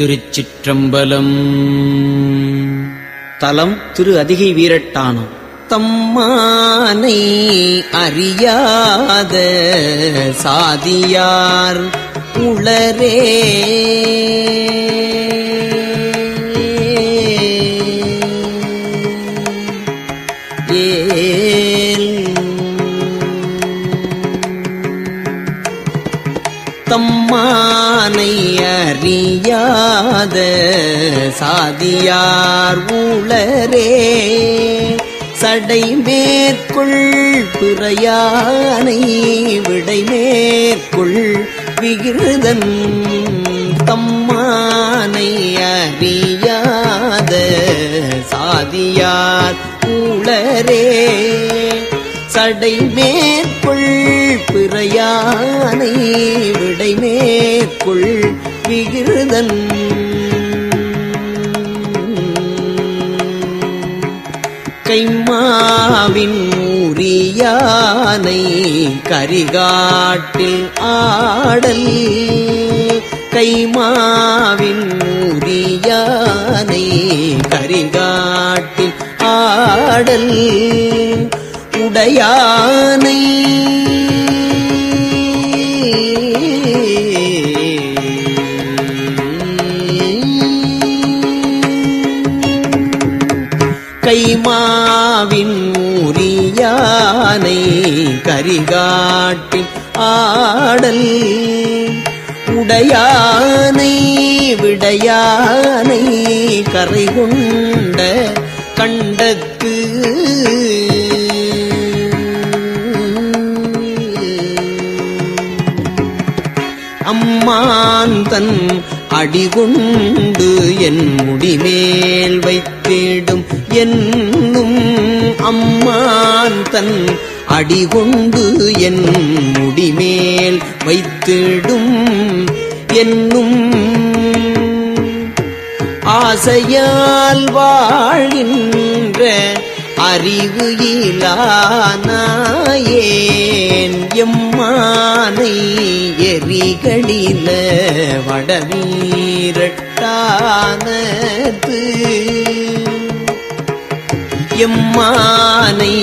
திருச்சிற்றம்பலம். தலம் திரு அதிகை வீரட்டானம் தம்மானை அறியாத சாதியார் உளரே. தம்மானை அறியாத சாதியார் ஊழரே. சடை மேற்கொள் பிறையானை விடை மேற்கொள் விகிருதன். தம்மானை அறியாத சாதியார் ஊழரே. சடை மேற்கொள் பிறையானை விடை மேற்கொள் விகிருதன். கைமாவின் ஊரியானை கரிகாட்டில் ஆடல். கைமாவின் ஊரியானை கரிகாட்டில் ஆடல். உடையானை கைமாவின் ஊரியானை கரிகாட்டில் ஆடல். உடையானை விடையானை கரைகுண்ட கண்டத்து. அம்மான் தன் அடிகொண்டு என் முடிமேல் வைத்திடும் என்னும் அம்மான் தன் அடிகொண்டு என் முடிமேல் வைத்திடும் என்னும் ஆசையால் வாழ்கின்ற அறிவு இலானாயேன். எம்மானை எரிகளில வடவீரட்டானது. எம்மானை